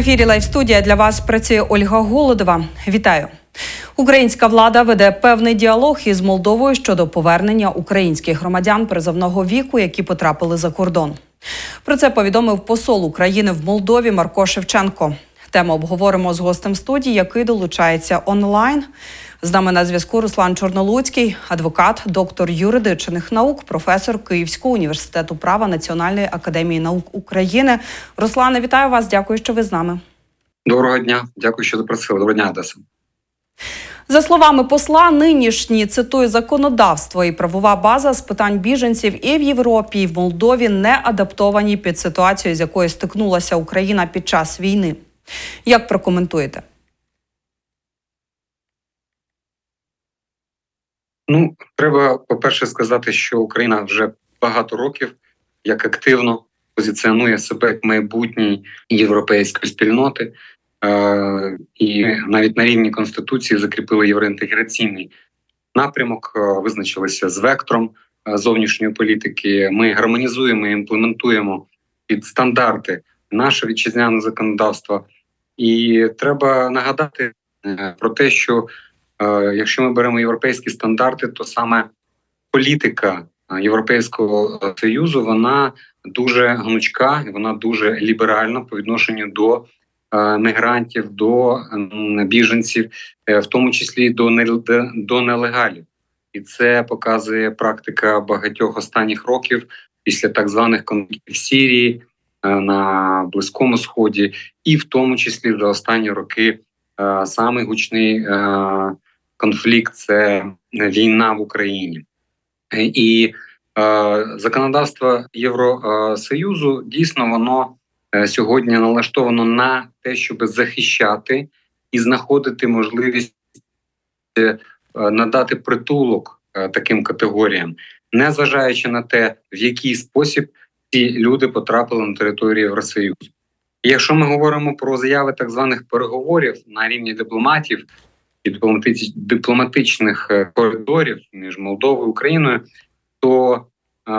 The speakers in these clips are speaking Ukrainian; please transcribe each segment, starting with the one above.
Ефірі Лайв студія для вас працює Ольга Голодова. Вітаю. Українська влада веде певний діалог із Молдовою щодо повернення українських громадян призовного віку, які потрапили за кордон. Про це повідомив посол України в Молдові Марко Шевченко. Тему обговоримо з гостем студії, який долучається онлайн. З нами на зв'язку Руслан Чорнолуцький, адвокат, доктор юридичних наук, професор Київського університету права Національної академії наук України. Руслане, вітаю вас. Дякую, що ви з нами. Доброго дня, дякую, що запросили. Доброго дня, Одеса. За словами посла, нинішні цитую законодавство і правова база з питань біженців і в Європі, і в Молдові не адаптовані під ситуацію, з якою стикнулася Україна під час війни. Як прокоментуєте? Ну, треба, по-перше, сказати, що Україна вже багато років як активно позиціонує себе як майбутній європейської спільноти, е- і навіть на рівні конституції закріпили євроінтеграційний напрямок, е- визначилися з вектором е- зовнішньої політики. Ми гармонізуємо і імплементуємо під стандарти наше вітчизняне законодавство. І треба нагадати е, про те, що якщо ми беремо європейські стандарти, то саме політика е, Європейського союзу вона дуже гнучка, і вона дуже ліберальна по відношенню до е, мігрантів, до біженців, е, в тому числі до нел- до нелегалів. І це показує практика багатьох останніх років після так званих конфліктів е, на Близькому Сході, і в тому числі за останні роки е, самий гучний е, конфлікт це війна в Україні. Е, І е, законодавство Євросоюзу дійсно воно е, сьогодні налаштовано на те, щоб захищати і знаходити можливість е, надати притулок е, таким категоріям, не зважаючи на те, в який спосіб ці люди потрапили на територію Євросоюзу. Якщо ми говоримо про заяви так званих переговорів на рівні дипломатів і дипломатич- дипломатичних е, коридорів між Молдовою і Україною, то е,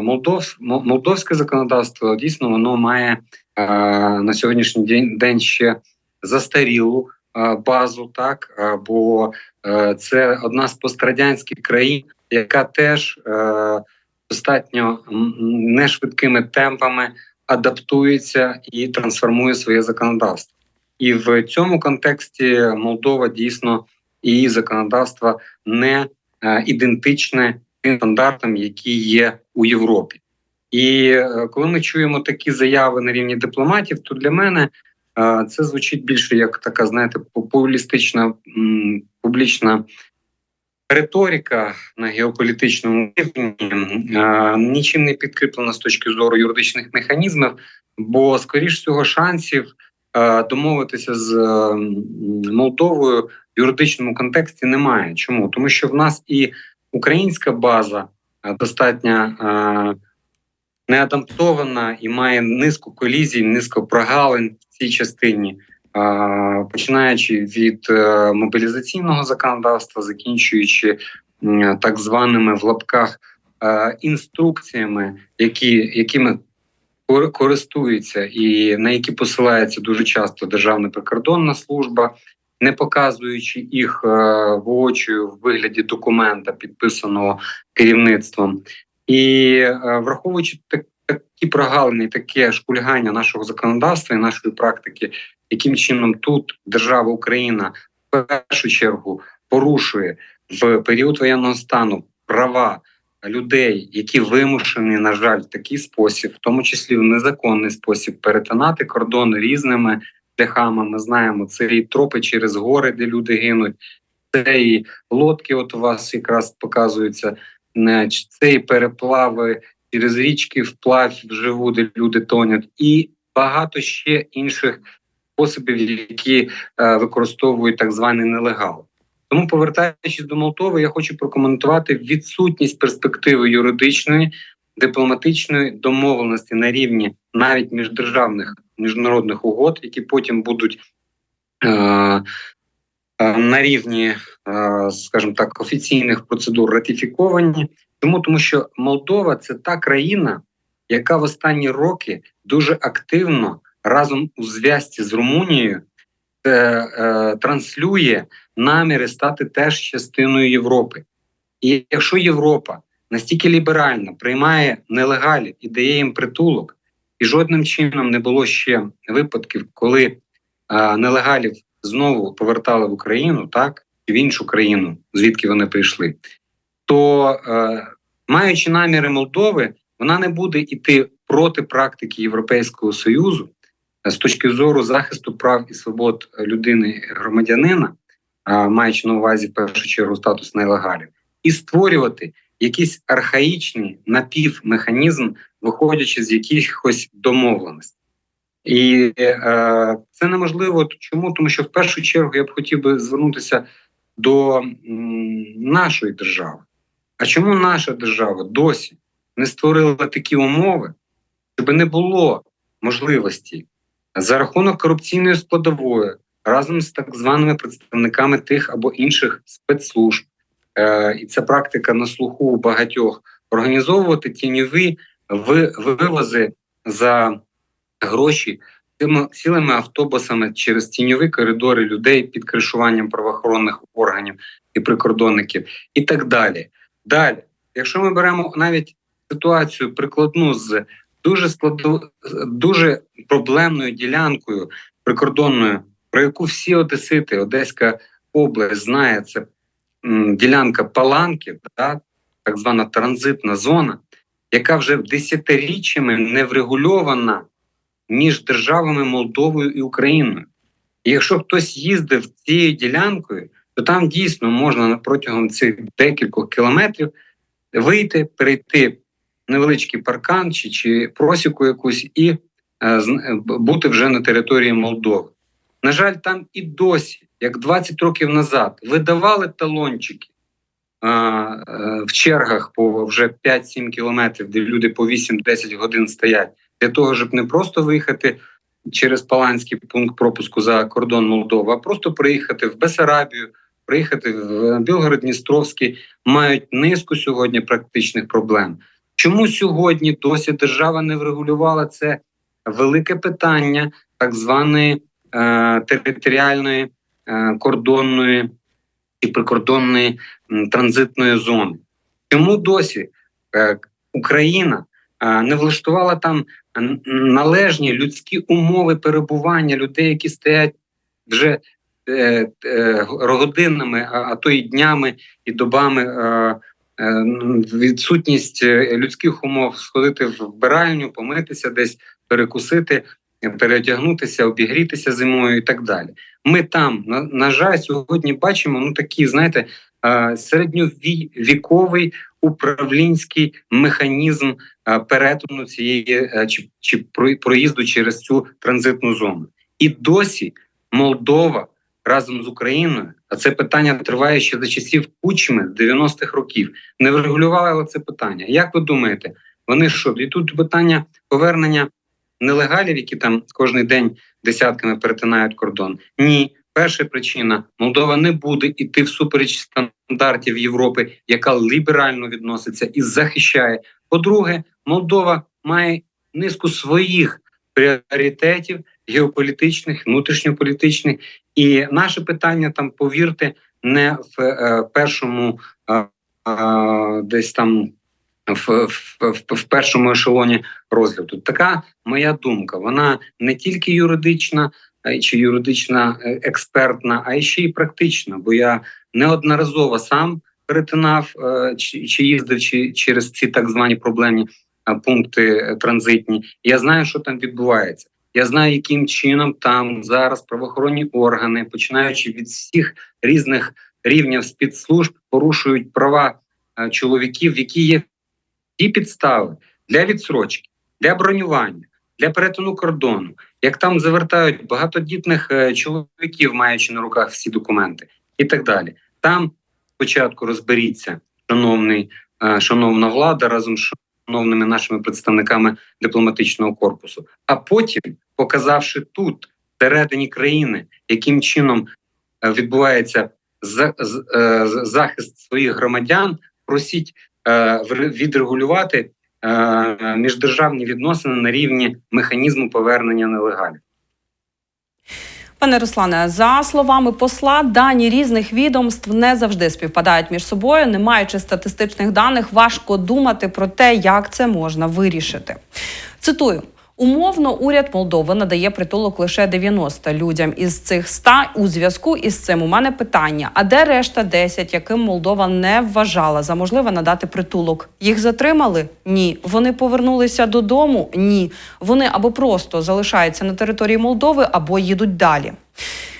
Молдов, молдовське законодавство дійсно воно має е, на сьогоднішній день, ще застарілу базу, так бо це одна з пострадянських країн, яка теж достатньо нешвидкими темпами адаптується і трансформує своє законодавство. І в цьому контексті Молдова дійсно її законодавство не е, ідентичне тим стандартам, які є у Європі. І е, коли ми чуємо такі заяви на рівні дипломатів, то для мене е, це звучить більше як така, знаєте, популістична публічна риторика на геополітичному рівні, нічим не підкріплена з точки зору юридичних механізмів, бо, скоріш всього, шансів домовитися з е, Молдовою в юридичному контексті немає. Чому? Тому що в нас і українська база е, достатньо е, неадаптована і має низку колізій, низку прогалин в цій частині. е, Починаючи від е, мобілізаційного законодавства, закінчуючи так званими в лапках е, інструкціями, які, якими кор- користуються і на які посилається дуже часто Державна прикордонна служба, не показуючи їх е, воочию в вигляді документа, підписаного керівництвом, і е, враховуючи такі прогалини, таке шкульгання нашого законодавства і нашої практики, яким чином тут держава Україна в першу чергу порушує в період воєнного стану права людей, які вимушені, на жаль, в такий спосіб, в тому числі в незаконний спосіб, перетинати кордон різними шляхами. Ми знаємо це і тропи через гори, де люди гинуть, це і лодки. От у вас якраз показуються це і переплави через річки, вплавь вживу, де люди тонуть, і багато ще інших способів, які е, використовують так званий нелегал. Тому, повертаючись до Молдови, я хочу прокоментувати відсутність перспективи юридичної, дипломатичної домовленості на рівні навіть міждержавних міжнародних угод, які потім будуть е, е, на рівні, е, скажімо так, офіційних процедур ратифіковані. Тому, тому що Молдова це та країна, яка в останні роки дуже активно разом у зв'язці з Румунією е, транслює наміри стати теж частиною Європи. І якщо Європа настільки ліберально приймає нелегалів і дає їм притулок, і жодним чином не було ще випадків, коли е, нелегалів знову повертали в Україну, так в іншу країну, звідки вони прийшли, то е, маючи наміри Молдови, вона не буде йти проти практики Європейського союзу з точки зору захисту прав і свобод людини громадянина, маючи на увазі в першу чергу статус нелегалів, і створювати якийсь архаїчний напівмеханізм, виходячи з якихось домовленостей. І е, це неможливо. Чому? Тому що в першу чергу я б хотів би звернутися до нашої держави. А чому наша держава досі не створила такі умови, щоб не було можливості за рахунок корупційної складової разом з так званими представниками тих або інших спецслужб, е, і це практика на слуху у багатьох організовувати тіньові вивози за гроші цими цілими автобусами через тіньові коридори людей під кришуванням правоохоронних органів і прикордонників, і так далі. Далі, якщо ми беремо навіть ситуацію прикладну з дуже складу, дуже проблемною ділянкою прикордонною, про яку всі одесити, Одеська область знає, це ділянка Паланки, да, так звана транзитна зона, яка вже десятиріччями не врегульована між державами Молдовою і Україною. І якщо хтось їздив цією ділянкою, то там дійсно можна протягом цих декількох кілометрів вийти, перейти невеличкий паркан чи, чи просіку якусь і е, е, бути вже на території Молдови. На жаль, там і досі, як 20 років назад, видавали талончики е, е, в чергах по вже 5-7 кілометрів, де люди по 8-10 годин стоять, для того, щоб не просто виїхати через Паланський пункт пропуску за кордон Молдови, а просто приїхати в Бесарабію, приїхати в Білгород-Дністровський, мають низку сьогодні практичних проблем. Чому сьогодні досі держава не врегулювала це велике питання так званої територіальної е, кордонної і прикордонної транзитної зони? Чому досі е, Україна е, не влаштувала там належні людські умови перебування людей, які стоять вже е, е, годинами, а, то й днями і добами. Е, е, відсутність е, людських умов сходити в вбиральню, помитися десь, перекусити, е, переодягнутися, обігрітися зимою і так далі. Ми там, на, на жаль, сьогодні бачимо ну такий, знаєте, е, середньовіковий управлінський механізм е, перетину цієї е, чи, чи про- проїзду через цю транзитну зону. І досі Молдова разом з Україною, а це питання триває ще за часів Кучми з 90-х років, не врегулювала це питання. Як ви думаєте, вони що? І тут питання повернення нелегалів, які там кожен день десятками перетинають кордон? Ні. Перша причина Молдова не буде іти всупереч стандартів Європи, яка ліберально відноситься і захищає. По-друге, Молдова має низку своїх пріоритетів геополітичних, внутрішньополітичних, і наше питання там, повірте, не в е, першому е, е, десь там. В, в, в, першому ешелоні розгляду така моя думка. Вона не тільки юридична е, чи юридична е, експертна, а й ще й практична. Бо я неодноразово сам перетинав е, чи, чи їздив чи, через ці так звані проблемні пункти транзитні. Я знаю, що там відбувається. Я знаю, яким чином там зараз правоохоронні органи, починаючи від всіх різних рівнів спецслужб, порушують права чоловіків, які є ті підстави для відсрочки, для бронювання, для перетину кордону. Як там завертають багатодітних е, чоловіків, маючи на руках всі документи, і так далі. Там спочатку розберіться, шановний, е, шановна влада, разом з шановними нашими представниками дипломатичного корпусу, а потім, показавши тут, всередині країни, яким чином е, відбувається захист своїх громадян, просіть відрегулювати е, міждержавні відносини на рівні механізму повернення нелегалів. Пане Руслане, за словами посла, дані різних відомств не завжди співпадають між собою. Не маючи статистичних даних, важко думати про те, як це можна вирішити. Цитую. Умовно, уряд Молдови надає притулок лише 90 людям із цих 100. У зв'язку із цим у мене питання: а де решта 10, яким Молдова не вважала за можливе надати притулок? Їх затримали? Ні. Вони повернулися додому? Ні. Вони або просто залишаються на території Молдови, або їдуть далі.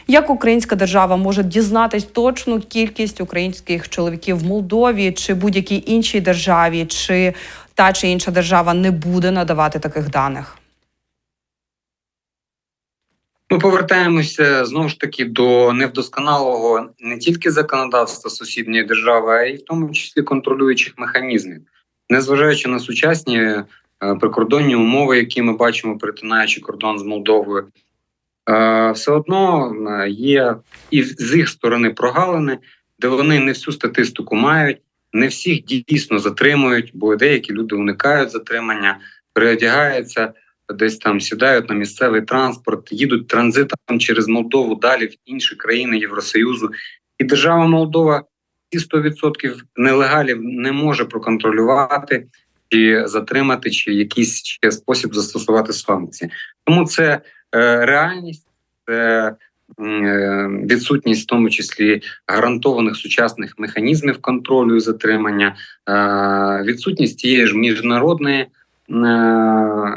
Як українська держава може дізнатись точну кількість українських чоловіків в Молдові чи будь-якій іншій державі, чи та чи інша держава не буде надавати таких даних? Ми повертаємося знову ж таки до невдосконалого не тільки законодавства сусідньої держави, а й в тому числі контролюючих механізмів, незважаючи на сучасні е, прикордонні умови, які ми бачимо, перетинаючи кордон з Молдовою, е, все одно е, є і з їх сторони прогалини, де вони не всю статистику мають, не всіх дійсно затримують, бо деякі люди уникають затримання, переодягаються десь там сідають на місцевий транспорт, їдуть транзитом через Молдову далі в інші країни Євросоюзу. І держава Молдова ці 100% нелегалів не може проконтролювати чи затримати, чи якийсь ще спосіб застосувати санкції. Тому це е, реальність, це е, відсутність, в тому числі гарантованих сучасних механізмів контролю і затримання, е, відсутність тієї ж міжнародної. Е,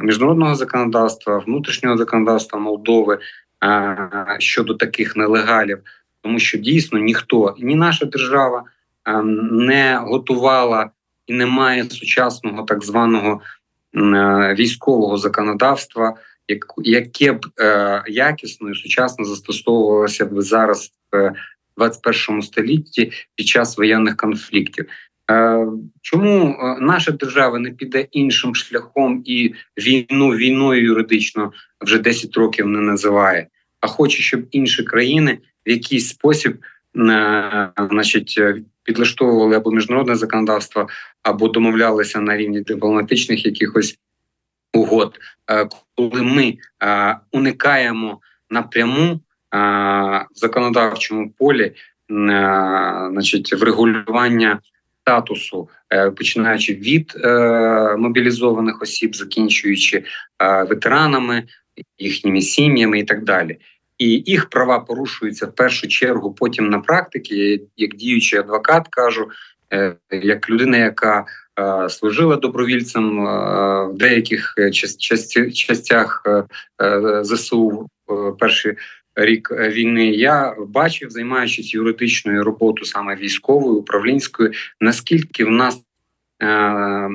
міжнародного законодавства, внутрішнього законодавства Молдови е, щодо таких нелегалів, тому що дійсно ніхто, ні наша держава е, не готувала і не має сучасного так званого військового законодавства, яке б якісно і сучасно застосовувалося б зараз в 21 столітті під час воєнних конфліктів. Е, чому е, наша держава не піде іншим шляхом і війну війною юридично вже 10 років не називає, а хоче, щоб інші країни в якийсь спосіб, е, значить, підлаштовували або міжнародне законодавство, або домовлялися на рівні дипломатичних якихось угод, коли ми уникаємо напряму в законодавчому полі, значить, врегулювання статусу, е, починаючи від е, мобілізованих осіб, закінчуючи е, ветеранами, їхніми сім'ями і так далі. І їх права порушуються в першу чергу. Потім на практиці, як діючий адвокат, кажу, як людина, яка служила добровільцем в деяких частях ЗСУ перші рік е, війни, я бачив, займаючись юридичною роботою, саме військовою, управлінською, наскільки в нас е,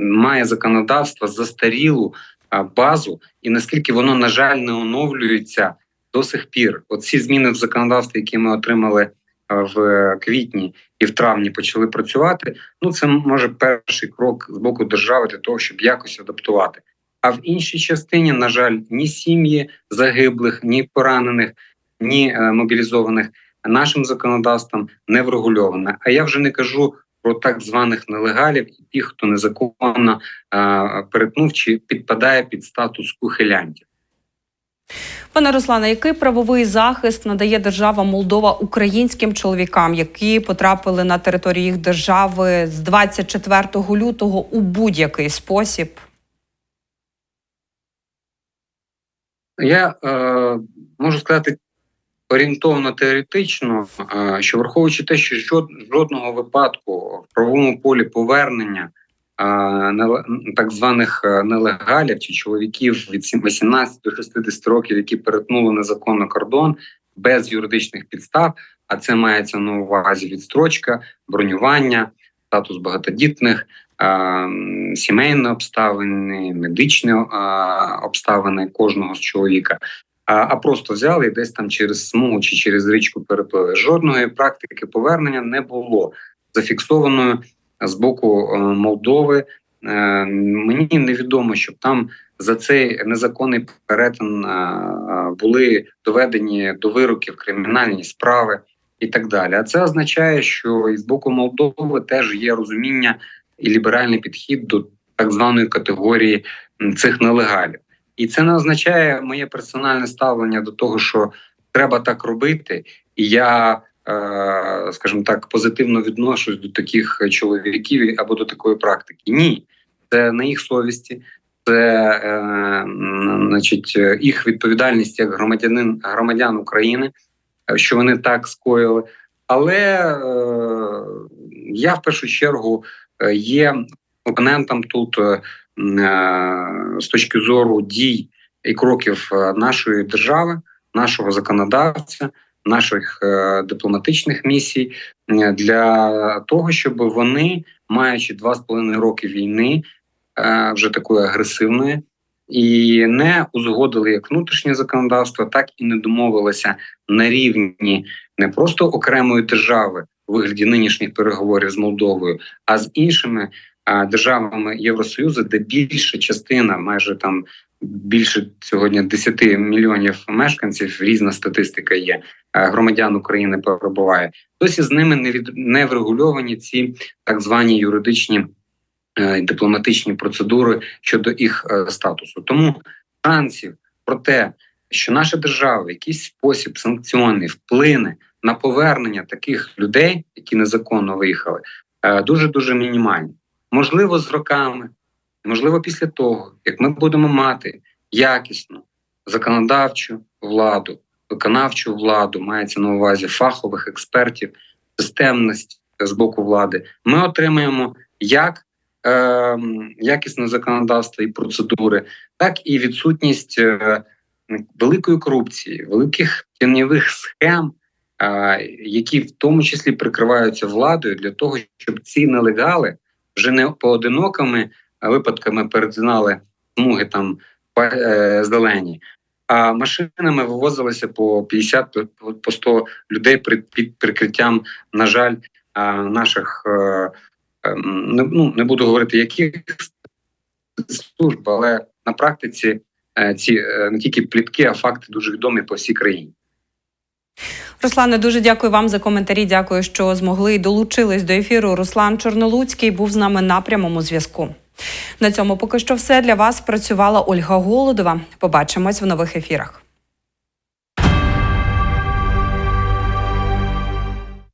має законодавство застарілу е, базу, і наскільки воно, на жаль, не оновлюється до сих пір. Оці зміни в законодавстві, які ми отримали е, в квітні і в травні, почали працювати. Ну це може перший крок з боку держави для того, щоб якось адаптувати. А в іншій частині, на жаль, ні сім'ї загиблих, ні поранених, ні е, мобілізованих нашим законодавством не врегульоване. А я вже не кажу про так званих нелегалів і тих, хто незаконно е, перетнув чи підпадає під статус ухилянтів. Пане Руслане, який правовий захист надає держава Молдова українським чоловікам, які потрапили на територію їх держави з 24 лютого у будь-який спосіб? Я е, можу сказати орієнтовно теоретично, е, що враховуючи те, що жод, жодного випадку в правовому полі повернення е, так званих е, нелегалів чи чоловіків від 18 до 60 років, які перетнули незаконно кордон без юридичних підстав, а це мається на увазі відстрочка, бронювання, статус багатодітних. Сімейні обставини, медичні обставини кожного з чоловіка, а просто взяли десь там через смугу чи через річку переплили. Жодної практики повернення не було зафіксованою з боку е, Молдови. Е, мені невідомо, щоб там за цей незаконний перетин е, були доведені до вироків кримінальні справи і так далі. А це означає, що і з боку Молдови теж є розуміння і ліберальний підхід до так званої категорії цих нелегалів. І це не означає моє персональне ставлення до того, що треба так робити. І я, е, скажімо так, позитивно відношусь до таких чоловіків або до такої практики. Ні, це на їх совісті, це е, значить, їх відповідальність як громадянин громадян України, е, що вони так скоїли. Але я в першу чергу є опонентом тут е, е, з точки зору дій і кроків е, нашої держави, нашого законодавця, наших е, дипломатичних місій е, для того, щоб вони, маючи два з половиною роки війни, е, вже такої агресивної, і не узгодили як внутрішнє законодавство, так і не домовилися на рівні не просто окремої держави вигляді нинішніх переговорів з Молдовою, а з іншими державами Євросоюзу, де більша частина, майже там більше сьогодні 10 мільйонів мешканців, різна статистика є. Громадян України перебуває. Досі з ними не від не врегульовані ці так звані юридичні е, дипломатичні процедури щодо їх е, статусу. Тому шансів про те, що наша держава в якийсь спосіб санкціонний вплине на повернення таких людей, які незаконно виїхали, дуже дуже мінімальні. Можливо, з роками, можливо, після того, як ми будемо мати якісну законодавчу владу, виконавчу владу, мається на увазі фахових експертів, системність з боку влади, ми отримаємо як е, якісне законодавство і процедури, так і відсутність е, великої корупції, великих тіньових схем, які в тому числі прикриваються владою для того, щоб ці нелегали вже не поодинокими випадками перетинали смуги там е, зелені, а машинами вивозилися по 50 по 100 людей під, прикриттям, на жаль, наших е, ну, не буду говорити, яких служб, але на практиці е, ці не тільки плітки, а факти дуже відомі по всій країні. Руслане, дуже дякую вам за коментарі. Дякую, що змогли і долучились до ефіру. Руслан Чорнолуцький був з нами на прямому зв'язку. На цьому поки що все для вас працювала Ольга Голодова. Побачимось в нових ефірах.